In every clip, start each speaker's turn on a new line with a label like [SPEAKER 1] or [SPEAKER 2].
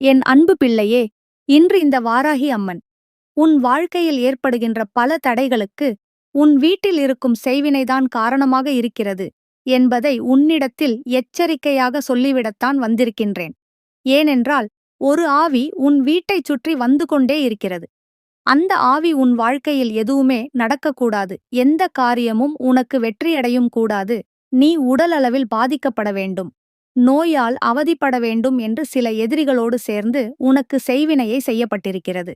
[SPEAKER 1] என் அன்பு பிள்ளையே இன்று இந்த வாராகி அம்மன் உன் வாழ்க்கையில் ஏற்படுகின்ற பல தடைகளுக்கு உன் வீட்டில் இருக்கும் செய்வினைதான் காரணமாக இருக்கிறது என்பதை உன்னிடத்தில் எச்சரிக்கையாக சொல்லிவிடத்தான் வந்திருக்கின்றேன். ஏனென்றால் ஒரு ஆவி உன் வீட்டைச் சுற்றி வந்து கொண்டே இருக்கிறது. அந்த ஆவி உன் வாழ்க்கையில் எதுவுமே நடக்கக்கூடாது எந்த காரியமும் உனக்கு வெற்றியடையும் கூடாது நீ உடலளவில் பாதிக்கப்பட வேண்டும். நோயால் அவதிப்பட வேண்டும் என்று சில எதிரிகளோடு சேர்ந்து உனக்கு செய்வினையை செய்யப்பட்டிருக்கிறது.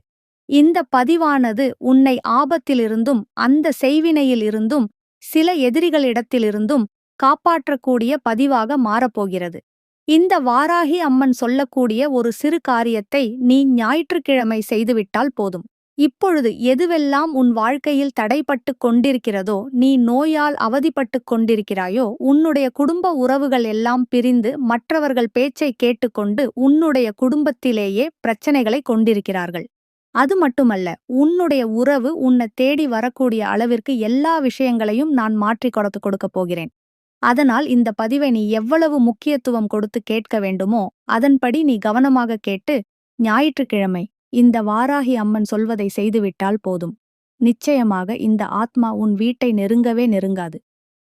[SPEAKER 1] இந்த பதிவானது உன்னை ஆபத்திலிருந்தும் அந்த செய்வினையிலிருந்தும் சில எதிரிகளிடத்திலிருந்தும் காப்பாற்றக்கூடிய பதிவாக மாறப்போகிறது. இந்த வாராகி அம்மன் சொல்லக்கூடிய ஒரு சிறு காரியத்தை நீ ஞாயிற்றுக்கிழமை செய்துவிட்டால் போதும். இப்பொழுது எதுவெல்லாம் உன் வாழ்க்கையில் தடைப்பட்டு கொண்டிருக்கிறதோ நீ நோயால் அவதிப்பட்டு கொண்டிருக்கிறாயோ உன்னுடைய குடும்ப உறவுகள் எல்லாம் பிரிந்து மற்றவர்கள் பேச்சை கேட்டுக்கொண்டு உன்னுடைய குடும்பத்திலேயே பிரச்சனைகளை கொண்டிருக்கிறார்கள். அது மட்டுமல்ல உன்னுடைய உறவு உன்னை தேடி வரக்கூடிய அளவிற்கு எல்லா விஷயங்களையும் நான் மாற்றி கொடுத்து கொடுக்கப் போகிறேன். அதனால் இந்த பதிவை நீ எவ்வளவு முக்கியத்துவம் கொடுத்து கேட்க வேண்டுமோ அதன்படி நீ கவனமாக கேட்டு ஞாயிற்றுக்கிழமை இந்த வாராகி அம்மன் சொல்வதை செய்துவிட்டால் போதும். நிச்சயமாக இந்த ஆத்மா உன் வீட்டை நெருங்கவே நெருங்காது.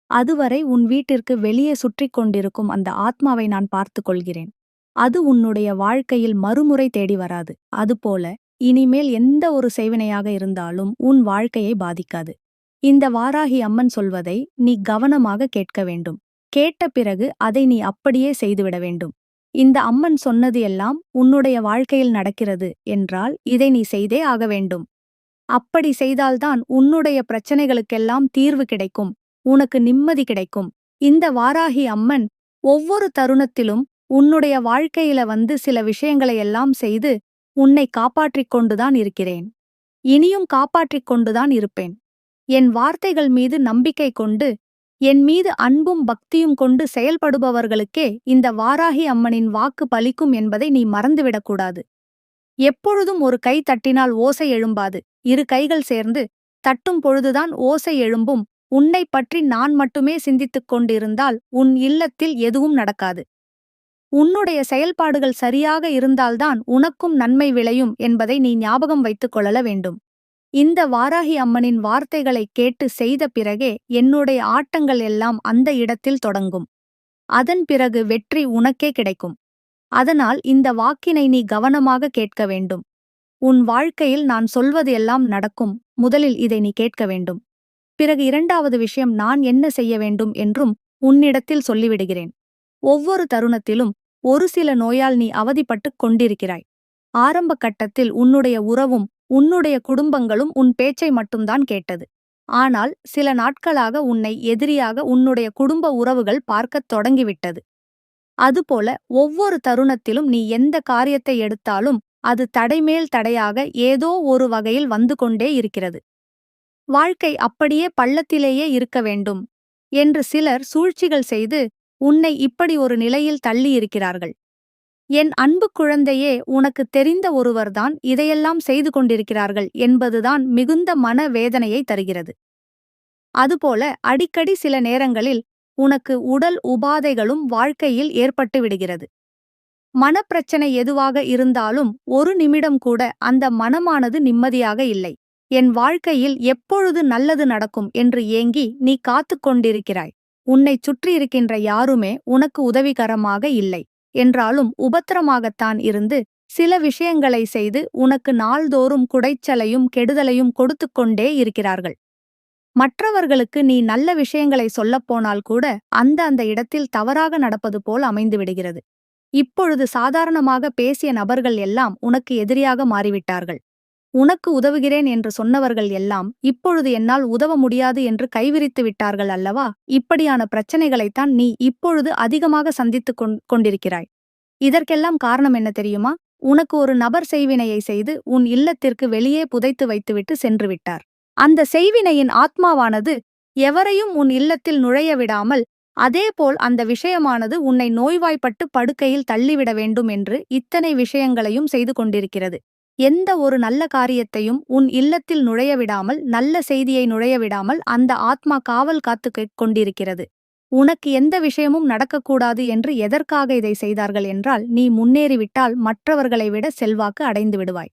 [SPEAKER 1] அதுவரை உன் வீட்டிற்கு வெளியே சுற்றி கொண்டிருக்கும் அந்த ஆத்மாவை நான் பார்த்து கொள்கிறேன். அது உன்னுடைய வாழ்க்கையில் மறுமுறை தேடி வராது. அதுபோல இனிமேல் எந்த ஒரு செய்வினையாக இருந்தாலும் உன் வாழ்க்கையை பாதிக்காது. இந்த வாராகி அம்மன் சொல்வதை நீ கவனமாக கேட்க வேண்டும். கேட்ட பிறகு அதை நீ அப்படியே செய்துவிட வேண்டும். இந்த அம்மன் சொன்னது எல்லாம் உன்னுடைய வாழ்க்கையில் நடக்கிறது என்றால் இதை நீ செய்தே ஆக வேண்டும். அப்படி செய்தால்தான் உன்னுடைய பிரச்சனைகளுக்கெல்லாம் தீர்வு கிடைக்கும் உனக்கு நிம்மதி கிடைக்கும். இந்த வாராகி அம்மன் ஒவ்வொரு தருணத்திலும் உன்னுடைய வாழ்க்கையில வந்து சில விஷயங்களை எல்லாம் செய்து உன்னை காப்பாற்றிக் கொண்டுதான் இருக்கிறேன். இனியும் காப்பாற்றிக் கொண்டுதான் இருப்பேன். என் வார்த்தைகள் மீது நம்பிக்கை கொண்டு என் மீது அன்பும் பக்தியும் கொண்டு செயல்படுபவர்களுக்கே இந்த வாராகி அம்மனின் வாக்கு பலிக்கும் என்பதை நீ மறந்துவிடக்கூடாது. எப்பொழுதும் ஒரு கை தட்டினால் ஓசை எழும்பாது. இரு கைகள் சேர்ந்து தட்டும் பொழுதுதான் ஓசை எழும்பும். உன்னை பற்றி நான் மட்டுமே சிந்தித்துக் கொண்டிருந்தால் உன் இல்லத்தில் எதுவும் நடக்காது. உன்னுடைய செயல்பாடுகள் சரியாக இருந்தால்தான் உனக்கும் நன்மை விளையும் என்பதை நீ ஞாபகம் வைத்துக் கொள்ளல வேண்டும். இந்த வாராகி அம்மனின் வார்த்தைகளை கேட்டு செய்த பிறகே என்னுடைய ஆட்டங்கள் எல்லாம் அந்த இடத்தில் தொடங்கும். அதன் பிறகு வெற்றி உனக்கே கிடைக்கும். அதனால் இந்த வாக்கினை நீ கவனமாக கேட்க வேண்டும். உன் வாழ்க்கையில் நான் சொல்வது எல்லாம் நடக்கும். முதலில் இதை நீ கேட்க வேண்டும். பிறகு இரண்டாவது விஷயம் நான் என்ன செய்ய வேண்டும் என்றும் உன்னிடத்தில் சொல்லிவிடுகிறேன். ஒவ்வொரு தருணத்திலும் ஒரு சில நோயால் நீ அவதிப்பட்டுக் கொண்டிருக்கிறாய். ஆரம்ப கட்டத்தில் உன்னுடைய உறவும் உன்னுடைய குடும்பங்களும் உன் பேச்சை மட்டும்தான் கேட்டது. ஆனால் சில நாட்களாக உன்னை எதிரியாக உன்னுடைய குடும்ப உறவுகள் பார்க்கத் தொடங்கிவிட்டது. அதுபோல ஒவ்வொரு தருணத்திலும் நீ எந்த காரியத்தை எடுத்தாலும் அது தடைமேல் தடையாக ஏதோ ஒரு வகையில் வந்து கொண்டே இருக்கிறது. வாழ்க்கை அப்படியே பள்ளத்திலேயே இருக்க வேண்டும் என்று சிலர் சூழ்ச்சிகள் செய்து உன்னை இப்படி ஒரு நிலையில் தள்ளியிருக்கிறார்கள். என் அன்பு குழந்தையே உனக்கு தெரிந்த ஒருவர்தான் இதையெல்லாம் செய்து கொண்டிருக்கிறார்கள் என்பதுதான் மிகுந்த மன வேதனையை தருகிறது. அதுபோல அடிக்கடி சில நேரங்களில் உனக்கு உடல் உபாதைகளும் வாழ்க்கையில் ஏற்பட்டு விடுகிறது. மனப்பிரச்சனை எதுவாக இருந்தாலும் ஒரு நிமிடம் கூட அந்த மனமானது நிம்மதியாக இல்லை. என் வாழ்க்கையில் எப்பொழுது நல்லது நடக்கும் என்று ஏங்கி நீ காத்து கொண்டிருக்கிறாய். உன்னைச் சுற்றியிருக்கின்ற யாருமே உனக்கு உதவிகரமாக இல்லை. என்றாலும் உபத்திரமாகத்தான் இருந்து சில விஷயங்களை செய்து உனக்கு நாள்தோறும் குடைச்சலையும் கெடுதலையும் கொடுத்து கொண்டே இருக்கிறார்கள். மற்றவர்களுக்கு நீ நல்ல விஷயங்களை சொல்லப்போனால் கூட அந்த அந்த இடத்தில் தவறாக நடப்பது போல் அமைந்து விடுகிறது. இப்பொழுது சாதாரணமாக பேசிய நபர்கள் எல்லாம் உனக்கு எதிரியாக மாறிவிட்டார்கள். உனக்கு உதவுகிறேன் என்று சொன்னவர்கள் எல்லாம் இப்பொழுது என்னால் உதவ முடியாது என்று கைவிரித்து விட்டார்கள் அல்லவா? இப்படியான பிரச்சனைகளைத்தான் நீ இப்பொழுது அதிகமாக சந்தித்துக் கொண்டிருக்கிறாய். இதற்கெல்லாம் காரணம் என்ன தெரியுமா? உனக்கு ஒரு நபர் செய்வினையை செய்து உன் இல்லத்திற்கு வெளியே புதைத்து வைத்துவிட்டு சென்று விட்டார். அந்த செய்வினையின் ஆத்மாவானது எவரையும் உன் இல்லத்தில் நுழைய விடாமல் அதேபோல் அந்த விஷயமானது உன்னை நோய்வாய்ப்பட்டு படுக்கையில் தள்ளிவிட வேண்டும் என்று இத்தனை விஷயங்களையும் செய்து கொண்டிருக்கிறது. எந்த ஒரு நல்ல காரியத்தையும் உன் இல்லத்தில் நுழைய விடாமல் நல்ல செய்தியை நுழைய விடாமல் அந்த ஆத்மா காவல் காத்து கொண்டிருக்கிறது. உனக்கு எந்த விஷயமும் நடக்கக்கூடாது என்று எதற்காக இதை செய்தார்கள் என்றால் நீ முன்னேறிவிட்டால் மற்றவர்களை விட செல்வாக்கு அடைந்து விடுவாய்.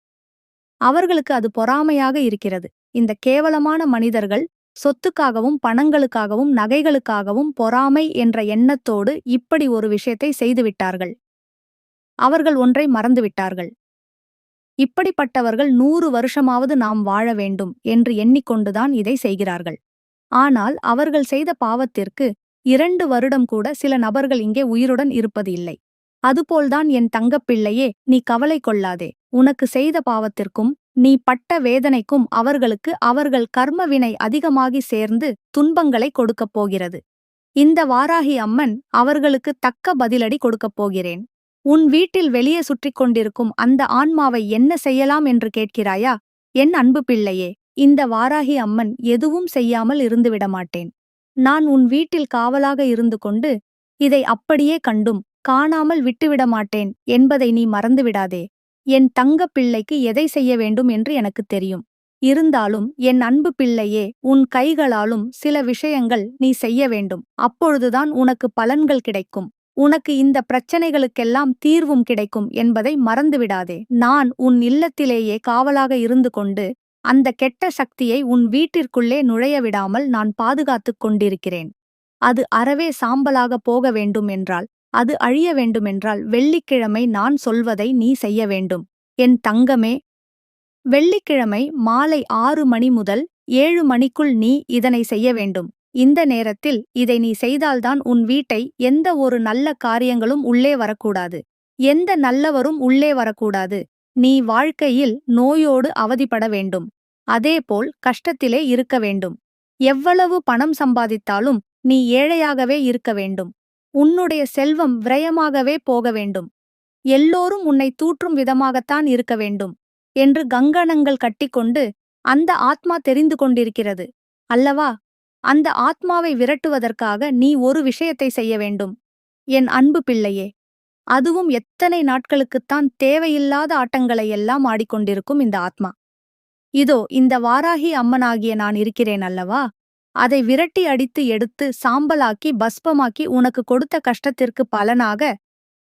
[SPEAKER 1] அவர்களுக்கு அது பொறாமையாக இருக்கிறது. இந்த கேவலமான மனிதர்கள் சொத்துக்காகவும் பணங்களுக்காகவும் நகைகளுக்காகவும் பொறாமை என்ற எண்ணத்தோடு இப்படி ஒரு விஷயத்தை செய்துவிட்டார்கள். அவர்கள் ஒன்றை மறந்துவிட்டார்கள். இப்படிப்பட்டவர்கள் நூறு வருஷமாவது நாம் வாழ வேண்டும் என்று எண்ணிக்கொண்டுதான் இதை செய்கிறார்கள். ஆனால் அவர்கள் செய்த பாவத்திற்கு இரண்டு வருடம் கூட சில நபர்கள் இங்கே உயிருடன் இருப்பது இல்லை அதுபோல்தான் என் தங்கப்பிள்ளையே நீ கவலை கொள்ளாதே. உனக்கு செய்த பாவத்திற்கும் நீ பட்ட வேதனைக்கும் அவர்களுக்கு அவர்கள் கர்மவினை அதிகமாகி சேர்ந்து துன்பங்களை கொடுக்கப் போகிறது. இந்த வாராகி அம்மன் அவர்களுக்கு தக்க பதிலடி கொடுக்கப் போகிறேன். உன் வீட்டில் வெளியே சுற்றிக் கொண்டிருக்கும் அந்த ஆன்மாவை என்ன செய்யலாம் என்று கேட்கிறாயா? என் அன்பு பிள்ளையே இந்த வாராகி அம்மன் எதுவும் செய்யாமல் இருந்துவிட மாட்டேன். நான் உன் வீட்டில் காவலாக இருந்து கொண்டு இதை அப்படியே கண்டும் காணாமல் விட்டுவிட மாட்டேன் என்பதை நீ மறந்துவிடாதே. என் தங்க பிள்ளைக்கு எதை செய்ய வேண்டும் என்று எனக்கு தெரியும். இருந்தாலும் என் அன்பு பிள்ளையே உன் கைகளாலும் சில விஷயங்கள் நீ செய்ய வேண்டும். அப்பொழுதுதான் உனக்கு பலன்கள் கிடைக்கும். உனக்கு இந்த பிரச்சனைகளுக்கெல்லாம் தீர்வும் கிடைக்கும் என்பதை மறந்துவிடாதே. நான் உன் இல்லத்திலேயே காவலாக இருந்து கொண்டு அந்த கெட்ட சக்தியை உன் வீட்டிற்குள்ளே நுழைய விடாமல் நான் பாதுகாத்துக் கொண்டிருக்கிறேன். அது அறவே சாம்பலாக போக வேண்டும் என்றால் அது அழிய வேண்டுமென்றால் வெள்ளிக்கிழமை நான் சொல்வதை நீ செய்ய வேண்டும். என் தங்கமே வெள்ளிக்கிழமை மாலை ஆறு மணி முதல் ஏழு மணிக்குள் நீ இதனை செய்ய வேண்டும். இந்த நேரத்தில் இதை நீ செய்தால்தான் உன் வீட்டை எந்த ஒரு நல்ல காரியங்களும் உள்ளே வரக்கூடாது. எந்த நல்லவரும் உள்ளே வரக்கூடாது. நீ வாழ்க்கையில் நோயோடு அவதிப்பட வேண்டும். அதேபோல் கஷ்டத்திலே இருக்க வேண்டும். எவ்வளவு பணம் சம்பாதித்தாலும் நீ ஏழையாகவே இருக்க வேண்டும். உன்னுடைய செல்வம் விரயமாகவே போக வேண்டும். எல்லோரும் உன்னை தூற்றும் விதமாகத்தான் இருக்க வேண்டும் என்று கங்கணங்கள் கட்டிக்கொண்டு அந்த ஆத்மா தெரிந்து கொண்டிருக்கிறது. அல்லவா? அந்த ஆத்மாவை விரட்டுவதற்காக நீ ஒரு விஷயத்தை செய்ய வேண்டும். என் அன்பு பிள்ளையே அதுவும் எத்தனை நாட்களுக்குத்தான் தேவையில்லாத ஆட்டங்களை எல்லாம் ஆடிக்கொண்டிருக்கும் இந்த ஆத்மா. இதோ இந்த வாராகி அம்மனாகிய நான் இருக்கிறேன் அல்லவா? அதை விரட்டி அடித்து எடுத்து சாம்பலாக்கி பஸ்பமாக்கி உனக்கு கொடுத்த கஷ்டத்திற்கு பலனாக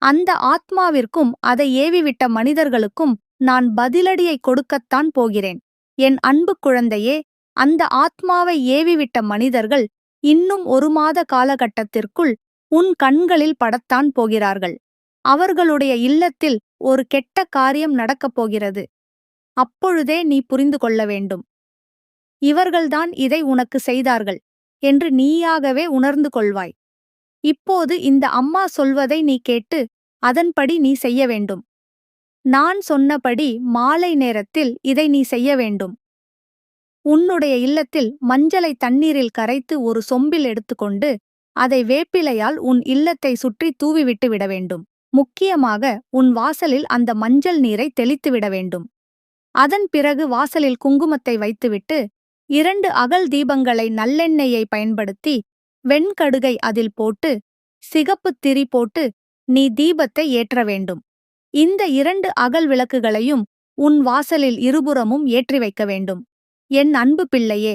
[SPEAKER 1] அந்த ஆத்மாவிற்கும் அதை ஏவிவிட்ட மனிதர்களுக்கும் நான் பதிலடியை கொடுக்கத்தான் போகிறேன். என் அன்பு குழந்தையே அந்த ஆத்மாவை ஏவிவிட்ட மனிதர்கள் இன்னும் ஒரு மாத காலகட்டத்திற்குள் உன் கண்களில் படத்தான் போகிறார்கள். அவர்களுடைய இல்லத்தில் ஒரு கெட்ட காரியம் நடக்கப் போகிறது. அப்பொழுதே நீ புரிந்து கொள்ள வேண்டும். இவர்கள்தான் இதை உனக்கு செய்தார்கள் என்று நீயாகவே உணர்ந்து கொள்வாய். இப்போது இந்த அம்மா சொல்வதை நீ கேட்டு அதன்படி நீ செய்ய வேண்டும். நான் சொன்னபடி மாலை நேரத்தில் இதை நீ செய்ய வேண்டும். உன்னுடைய இல்லத்தில் மஞ்சளை தண்ணீரில் கரைத்து ஒரு சொம்பில் எடுத்துக்கொண்டு அதை வேப்பிலையால் உன் இல்லத்தை சுற்றி தூவிவிட்டு விட வேண்டும். முக்கியமாக உன் வாசலில் அந்த மஞ்சள் நீரை தெளித்துவிட வேண்டும். அதன் பிறகு வாசலில் குங்குமத்தை வைத்துவிட்டு இரண்டு அகல் தீபங்களை நல்லெண்ணெயை பயன்படுத்தி வெண்கடுகை அதில் போட்டு சிகப்புத் திரி போட்டு நீ தீபத்தை ஏற்ற வேண்டும். இந்த இரண்டு அகல் விளக்குகளையும் உன் வாசலில் இருபுறமும் ஏற்றி வைக்க வேண்டும். என் அன்பு பிள்ளையே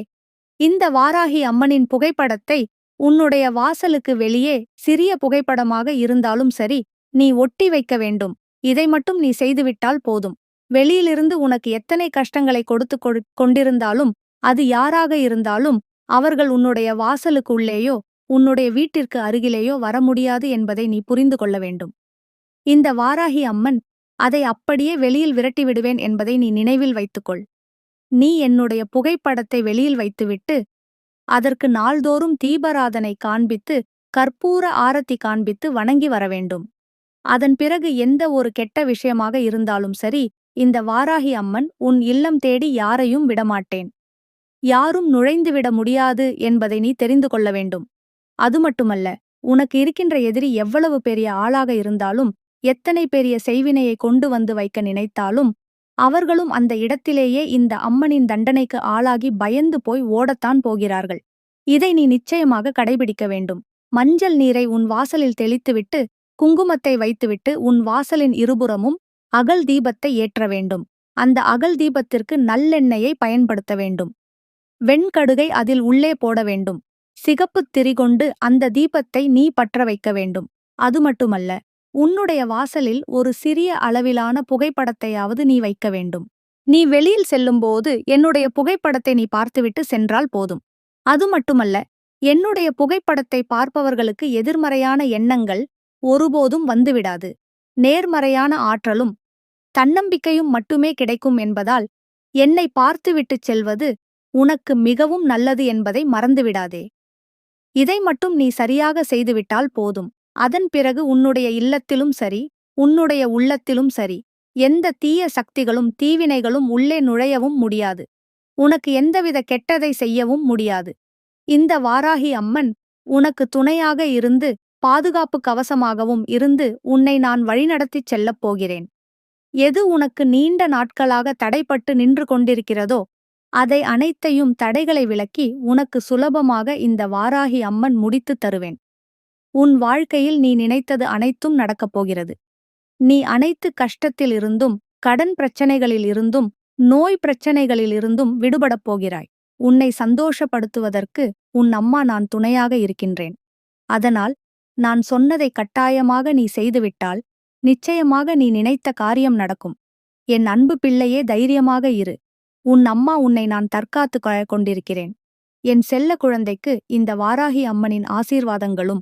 [SPEAKER 1] இந்த வாராகி அம்மனின் புகைப்படத்தை உன்னுடைய வாசலுக்கு வெளியே சிறிய புகைப்படமாக இருந்தாலும் சரி நீ ஒட்டி வைக்க வேண்டும். இதை மட்டும் நீ செய்துவிட்டால் போதும். வெளியிலிருந்து உனக்கு எத்தனை கஷ்டங்களை கொடுத்து கொண்டிருந்தாலும் அது யாராக இருந்தாலும் அவர்கள் உன்னுடைய வாசலுக்கு உள்ளேயோ உன்னுடைய வீட்டிற்கு அருகிலேயோ வர முடியாது என்பதை நீ புரிந்து கொள்ள வேண்டும். இந்த வாராகி அம்மன் அதை அப்படியே வெளியில் விரட்டி விடுவேன் என்பதை நீ நினைவில் வைத்துக்கொள். நீ என்னுடைய புகைப்படத்தை வெளியில் வைத்துவிட்டு அதற்கு நாள்தோறும் தீபராதனை காண்பித்து கற்பூர ஆரத்தி காண்பித்து வணங்கி வர வேண்டும் அதன் பிறகு எந்த ஒரு கெட்ட விஷயமாக இருந்தாலும் சரி இந்த வாராகி அம்மன் உன் இல்லம் தேடி யாரையும் விடமாட்டேன். யாரும் நுழைந்துவிட முடியாது என்பதை நீ தெரிந்து கொள்ள வேண்டும். அது மட்டுமல்ல உனக்கு இருக்கின்ற எதிரி எவ்வளவு பெரிய ஆளாக இருந்தாலும் எத்தனை பெரிய செய்வினையை கொண்டு வந்து வைக்க நினைத்தாலும் அவர்களும் அந்த இடத்திலேயே இந்த அம்மனின் தண்டனைக்கு ஆளாகி பயந்து போய் ஓடத்தான் போகிறார்கள். இதை நீ நிச்சயமாக கடைபிடிக்க வேண்டும். மஞ்சள் நீரை உன் வாசலில் தெளித்துவிட்டு குங்குமத்தை வைத்துவிட்டு உன் வாசலின் இருபுறமும் அகல் தீபத்தை ஏற்ற வேண்டும். அந்த அகல் தீபத்திற்கு நல்லெண்ணெயை பயன்படுத்த வேண்டும். வெண்கடுகை அதில் உள்ளே போட வேண்டும். சிகப்புத் திரிகொண்டு அந்த தீபத்தை நீ பற்ற வைக்க வேண்டும். அது மட்டுமல்ல உன்னுடைய வாசலில் ஒரு சிறிய அளவிலான புகைப்படத்தையாவது நீ வைக்க வேண்டும். நீ வெளியில் செல்லும்போது என்னுடைய புகைப்படத்தை நீ பார்த்துவிட்டு சென்றால் போதும். அது மட்டுமல்ல என்னுடைய புகைப்படத்தை பார்ப்பவர்களுக்கு எதிர்மறையான எண்ணங்கள் ஒருபோதும் வந்துவிடாது. நேர்மறையான ஆற்றலும் தன்னம்பிக்கையும் மட்டுமே கிடைக்கும் என்பதால் என்னை பார்த்துவிட்டுச் செல்வது உனக்கு மிகவும் நல்லது என்பதை மறந்துவிடாதே. இதை மட்டும் நீ சரியாக செய்துவிட்டால் போதும். அதன் பிறகு உன்னுடைய இல்லத்திலும் சரி உன்னுடைய உள்ளத்திலும் சரி எந்த தீய சக்திகளும் தீவினைகளும் உள்ளே நுழையவும் முடியாது. உனக்கு எந்தவித கெட்டதை செய்யவும் முடியாது. இந்த வாராகி அம்மன் உனக்கு துணையாக இருந்து பாதுகாப்பு கவசமாகவும் இருந்து உன்னை நான் வழிநடத்திச் செல்லப் போகிறேன். எது உனக்கு நீண்ட நாட்களாக தடைப்பட்டு நின்று கொண்டிருக்கிறதோ அதை அனைத்தையும் தடைகளை விலக்கி உனக்கு சுலபமாக இந்த வாராகி அம்மன் முடித்துத் தருவேன். உன் வாழ்க்கையில் நீ நினைத்தது அனைத்தும் நடக்கப் போகிறது. நீ அனைத்து கஷ்டத்திலிருந்தும் கடன் பிரச்சனைகளிலிருந்தும் நோய் பிரச்சனைகளிலிருந்தும் விடுபடப் போகிறாய். உன்னை சந்தோஷப்படுத்துவதற்கு உன் அம்மா நான் துணையாக இருக்கின்றேன். அதனால் நான் சொன்னதை கட்டாயமாக நீ செய்துவிட்டால் நிச்சயமாக நீ நினைத்த காரியம் நடக்கும். என் அன்பு பிள்ளையே தைரியமாக இரு. உன் அம்மா உன்னை நான் தற்காத்து கொண்டிருக்கிறேன். என் செல்ல குழந்தைக்கு இந்த வாராகி அம்மனின் ஆசீர்வாதங்களும்